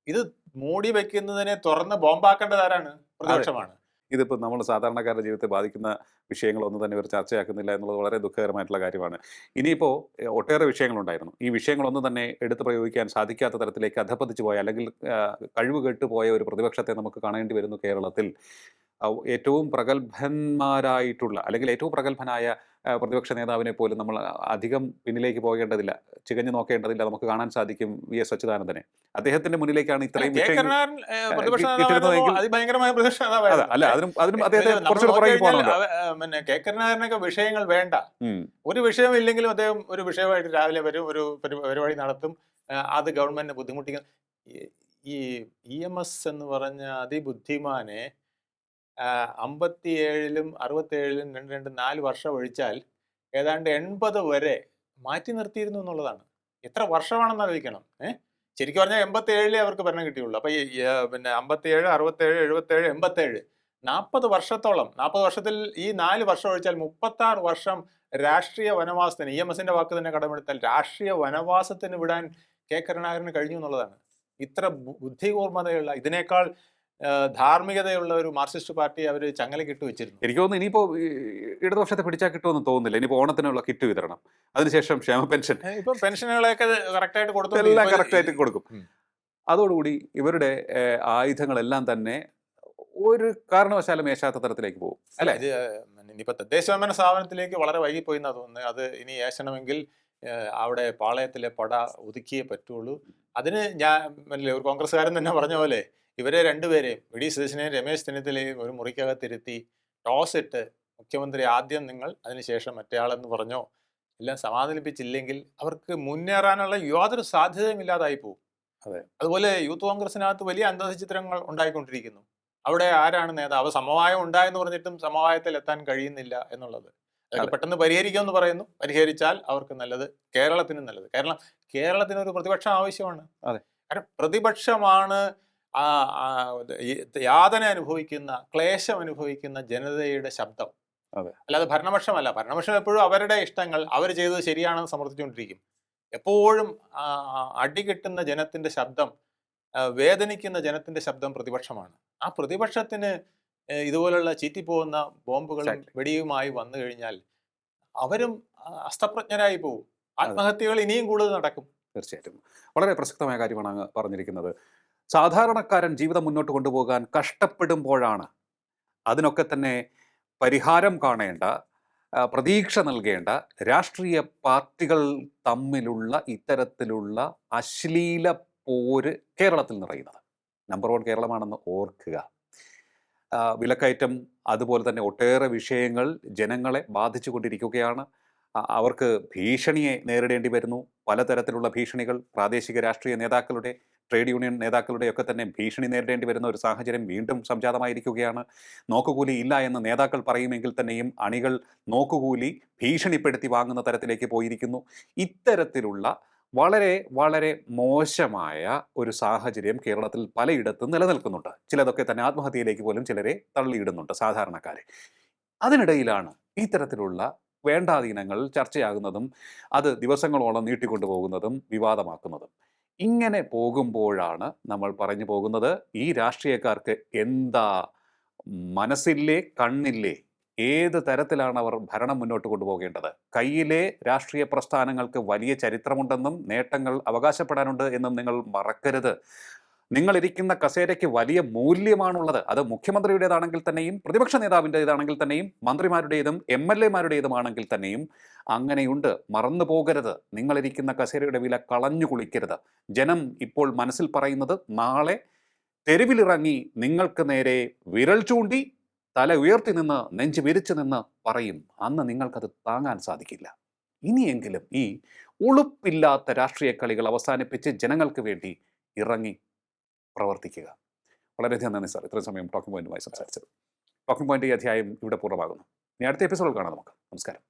[SPEAKER 1] ഇത് മൂടി വെക്കുന്നതിനെ തുറന്ന് ബോംബാക്കേണ്ടത് ആരാണ്? പ്രതിപക്ഷമാണ്.
[SPEAKER 2] ഇതിപ്പോൾ നമ്മൾ സാധാരണക്കാരുടെ ജീവിതത്തെ ബാധിക്കുന്ന വിഷയങ്ങളൊന്നും തന്നെ ഇവർ ചർച്ചയാക്കുന്നില്ല എന്നുള്ളത് വളരെ ദുഃഖകരമായിട്ടുള്ള കാര്യമാണ്. ഇനിയിപ്പോൾ ഒട്ടേറെ വിഷയങ്ങളുണ്ടായിരുന്നു. ഈ വിഷയങ്ങളൊന്നും തന്നെ എടുത്തു പ്രയോഗിക്കാൻ സാധിക്കാത്ത തരത്തിലേക്ക് അധപ്പതിച്ചു പോയ അല്ലെങ്കിൽ കഴിവ് കെട്ടുപോയ ഒരു പ്രതിപക്ഷത്തെ നമുക്ക് കാണേണ്ടി വരുന്നു കേരളത്തിൽ. ഏറ്റവും പ്രഗത്ഭന്മാരായിട്ടുള്ള അല്ലെങ്കിൽ ഏറ്റവും പ്രഗത്ഭനായ പ്രതിപക്ഷ നേതാവിനെ പോലും നമ്മൾ അധികം പിന്നിലേക്ക് പോകേണ്ടതില്ല ചികഞ്ഞു നോക്കേണ്ടതില്ല നമുക്ക് കാണാൻ സാധിക്കും വി. എസ്. അച്യുതാനന്ദനെ. അദ്ദേഹത്തിന്റെ മുന്നിലേക്കാണ് ഇത്രയും അല്ല അതിനും അതിനും അദ്ദേഹത്തെ കുറച്ചുകൂടെ പുറകെ
[SPEAKER 1] പിന്നെ കെ. കരുണാകരനൊക്കെ വിഷയങ്ങൾ വേണ്ട. ഒരു വിഷയം ഇല്ലെങ്കിലും അദ്ദേഹം ഒരു വിഷയമായിട്ട് രാവിലെ വരും ഒരു പരി- പരിപാടി നടത്തും അത് ഗവൺമെന്റിനെ ബുദ്ധിമുട്ടിക്കുന്ന ഈ- ഈ ഇ എം എസ് എന്ന് പറഞ്ഞ അതിബുദ്ധിമാനെ അമ്പത്തിയേഴിലും അറുപത്തേഴിലും രണ്ട് രണ്ട് നാല് വർഷം ഒഴിച്ചാൽ ഏതാണ്ട് എൺപത് വരെ മാറ്റി നിർത്തിയിരുന്നു എന്നുള്ളതാണ്. എത്ര വർഷമാണെന്ന് അറിയിക്കണം ഏഹ് ശരിക്കും പറഞ്ഞാൽ എൺപത്തി ഏഴിലേ അവർക്ക് ഭരണം കിട്ടിയുള്ളൂ. അപ്പൊ പിന്നെ അമ്പത്തിയേഴ് അറുപത്തേഴ് എഴുപത്തേഴ് എൺപത്തേഴ് നാൽപ്പത് വർഷത്തോളം നാൽപ്പത് വർഷത്തിൽ ഈ നാല് വർഷം ഒഴിച്ചാൽ മുപ്പത്തി ആറ് വർഷം രാഷ്ട്രീയ വനവാസത്തിന് ഇ എം എസിന്റെ വാക്ക് തന്നെ കടമെടുത്താൽ രാഷ്ട്രീയ വനവാസത്തിന് വിടാൻ കെ കരുണാകരന് കഴിഞ്ഞു എന്നുള്ളതാണ്. ഇത്ര ബുദ്ധിപൂർമതയുള്ള ഇതിനേക്കാൾ ധാർമ്മികതയുള്ള ഒരു മാർക്സിസ്റ്റ് പാർട്ടി അവർ ചങ്ങല കിട്ടു വെച്ചിരുന്നു.
[SPEAKER 2] എനിക്ക് തോന്നുന്നു ഇനിയിപ്പോ ഇടതുപക്ഷത്തെ പിടിച്ചാൽ കിട്ടുമെന്ന് തോന്നുന്നില്ല. ഇനിയിപ്പോ ഓണത്തിനുള്ള കിറ്റ് വിതരണം. അതിനുശേഷം ക്ഷേമ പെൻഷൻ.
[SPEAKER 1] ഇപ്പൊ പെൻഷനുകളെയൊക്കെ കറക്റ്റായിട്ട് കൊടുത്തു
[SPEAKER 2] എല്ലാം കറക്റ്റ് ആയിട്ട് കൊടുക്കും. അതോടുകൂടി ഇവരുടെ ആയുധങ്ങളെല്ലാം തന്നെ ഒരു കാരണവശാലും മേശാത്ത തരത്തിലേക്ക് പോകും.
[SPEAKER 1] അല്ലെ? ഇനിയിപ്പോ തദ്ദേശഭരണ സ്ഥാപനത്തിലേക്ക് വളരെ വൈകിപ്പോയി എന്നാ തോന്നുന്നത് അത് ഇനി ഏശണമെങ്കിൽ അവിടെ പാളയത്തിലെ പട ഒതുക്കിയേ പറ്റുള്ളൂ. അതിന് ഞാൻ ഒരു കോൺഗ്രസ്സുകാരൻ തന്നെ പറഞ്ഞ പോലെ ഇവരെ രണ്ടുപേരെയും വി. ഡി. സതീശനെയും രമേശ് ചെന്നിത്തലയും ഒരു മുറിക്കകത്തിരുത്തി ടോസ് ഇട്ട് മുഖ്യമന്ത്രി ആദ്യം നിങ്ങൾ അതിനുശേഷം മറ്റേയാളെന്ന് പറഞ്ഞോ? എല്ലാം സമാധാനിപ്പിച്ചില്ലെങ്കിൽ അവർക്ക് മുന്നേറാനുള്ള യാതൊരു സാധ്യതയും ഇല്ലാതായി പോകും
[SPEAKER 2] അതെ.
[SPEAKER 1] അതുപോലെ യൂത്ത് കോൺഗ്രസിനകത്ത് വലിയ അന്തഃചിത്രങ്ങൾ ഉണ്ടായിക്കൊണ്ടിരിക്കുന്നു. അവിടെ ആരാണ് നേതാവ്? സമവായം ഉണ്ടായെന്ന് പറഞ്ഞിട്ടും സമവായത്തിൽ എത്താൻ കഴിയുന്നില്ല എന്നുള്ളത്. പെട്ടെന്ന് പരിഹരിക്കുമെന്ന് പറയുന്നു. പരിഹരിച്ചാൽ അവർക്ക് നല്ലത് കേരളത്തിനും നല്ലത്. കാരണം കേരളത്തിന് ഒരു പ്രതിപക്ഷം ആവശ്യമാണ്.
[SPEAKER 2] അതെ.
[SPEAKER 1] കാരണം പ്രതിപക്ഷമാണ് ആ യാതന അനുഭവിക്കുന്ന ക്ലേശം അനുഭവിക്കുന്ന ജനതയുടെ ശബ്ദം. അല്ലാതെ ഭരണപക്ഷമല്ല. ഭരണപക്ഷം എപ്പോഴും അവരുടെ ഇഷ്ടങ്ങൾ അവർ ചെയ്തത് ശരിയാണെന്ന് സമർത്ഥിച്ചുകൊണ്ടിരിക്കും. എപ്പോഴും അടി കിട്ടുന്ന അടികിട്ടുന്ന ജനത്തിന്റെ ശബ്ദം വേദനിക്കുന്ന ജനത്തിന്റെ ശബ്ദം പ്രതിപക്ഷമാണ്. ആ പ്രതിപക്ഷത്തിന് ഇതുപോലുള്ള ചീറ്റിപ്പോകുന്ന ബോംബുകളും. വെടിയുമായി വന്നു കഴിഞ്ഞാൽ അവരും അസ്തപ്രജ്ഞരായി പോകും ആത്മഹത്യകൾ ഇനിയും കൂടുതൽ നടക്കും.
[SPEAKER 2] തീർച്ചയായിട്ടും. വളരെ പ്രസക്തമായ കാര്യമാണ് അങ്ങ് പറഞ്ഞിരിക്കുന്നത്. സാധാരണക്കാരൻ ജീവിതം മുന്നോട്ട് കൊണ്ടുപോകാൻ കഷ്ടപ്പെടുമ്പോഴാണ് അതിനൊക്കെ തന്നെ പരിഹാരം കാണേണ്ട പ്രതീക്ഷ നൽകേണ്ട രാഷ്ട്രീയ പാർട്ടികൾ തമ്മിലുള്ള ഇത്തരത്തിലുള്ള അശ്ലീല പോര് കേരളത്തിൽ നിറയുന്നത്. നമ്പർ വൺ കേരളമാണെന്ന് ഓർക്കുക. വിലക്കയറ്റം അതുപോലെ തന്നെ ഒട്ടേറെ വിഷയങ്ങൾ ജനങ്ങളെ ബാധിച്ചു കൊണ്ടിരിക്കുകയാണ്. അവർക്ക് ഭീഷണിയെ നേരിടേണ്ടി വരുന്നു. പലതരത്തിലുള്ള ഭീഷണികൾ പ്രാദേശിക രാഷ്ട്രീയ നേതാക്കളുടെ ട്രേഡ് യൂണിയൻ നേതാക്കളുടെ ഒക്കെ തന്നെ ഭീഷണി നേരിടേണ്ടി വരുന്ന ഒരു സാഹചര്യം വീണ്ടും സംജാതമായിരിക്കുകയാണ്. നോക്കുകൂലി ഇല്ല എന്ന് നേതാക്കൾ പറയുമെങ്കിൽ തന്നെയും അണികൾ നോക്കുകൂലി ഭീഷണിപ്പെടുത്തി വാങ്ങുന്ന തരത്തിലേക്ക് പോയിരിക്കുന്നു. ഇത്തരത്തിലുള്ള വളരെ വളരെ മോശമായ ഒരു സാഹചര്യം കേരളത്തിൽ പലയിടത്തും നിലനിൽക്കുന്നുണ്ട്. ചിലതൊക്കെ തന്നെ ആത്മഹത്യയിലേക്ക് പോലും ചിലരെ തള്ളിയിടുന്നുണ്ട് സാധാരണക്കാരെ. അതിനിടയിലാണ് ഇത്തരത്തിലുള്ള വേണ്ടാധീനങ്ങൾ ചർച്ചയാകുന്നതും അത് ദിവസങ്ങളോളം നീട്ടിക്കൊണ്ടുപോകുന്നതും വിവാദമാക്കുന്നതും. ഇങ്ങനെ പോകുമ്പോഴാണ് നമ്മൾ പറഞ്ഞു പോകുന്നത് ഈ രാഷ്ട്രീയക്കാർക്ക് എന്താ മനസ്സില്ലേ കണ്ണില്ലേ? ഏത് തരത്തിലാണ് അവർ ഭരണം മുന്നോട്ട് കൊണ്ടുപോകേണ്ടത്? കയ്യിലെ രാഷ്ട്രീയ പ്രസ്ഥാനങ്ങൾക്ക് വലിയ ചരിത്രമുണ്ടെന്നും നേട്ടങ്ങൾ അവകാശപ്പെടാനുണ്ട് എന്നും നിങ്ങൾ മറക്കരുത്. നിങ്ങളിരിക്കുന്ന കസേരയ്ക്ക് വലിയ മൂല്യമാണുള്ളത്. അത് മുഖ്യമന്ത്രിയുടേതാണെങ്കിൽ തന്നെയും പ്രതിപക്ഷ നേതാവിന്റേതാണെങ്കിൽ തന്നെയും മന്ത്രിമാരുടേതും എം എൽ എമാരുടേതുമാണെങ്കിൽ തന്നെയും അങ്ങനെയുണ്ട്. മറന്നു പോകരുത്. നിങ്ങളിരിക്കുന്ന കസേരയുടെ വില കളഞ്ഞു കുളിക്കരുത്. ജനം ഇപ്പോൾ മനസ്സിൽ പറയുന്നത് നാളെ തെരുവിലിറങ്ങി നിങ്ങൾക്ക് നേരെ വിരൽ ചൂണ്ടി തല ഉയർത്തി നിന്ന് നെഞ്ച് വിരിച്ചു നിന്ന് പറയും. അന്ന് നിങ്ങൾക്കത് താങ്ങാൻ സാധിക്കില്ല. ഇനിയെങ്കിലും ഈ ഉളുപ്പില്ലാത്ത രാഷ്ട്രീയ കളികൾ അവസാനിപ്പിച്ച് ജനങ്ങൾക്ക് വേണ്ടി ഇറങ്ങി പ്രവർത്തിക്കുക. വളരെയധികം നന്ദി സാർ. ഇത്രയും സമയം ടോക്കിംഗ് പോയിന്റുമായി സംസാരിച്ചത് ടോക്കിംഗ് പോയിന്റ് ഈ അധ്യായം ഇവിടെ പൂർണമാകുന്നു. ഇനി അടുത്ത എപ്പിസോഡിൽ കാണാം നമുക്ക്. നമസ്കാരം.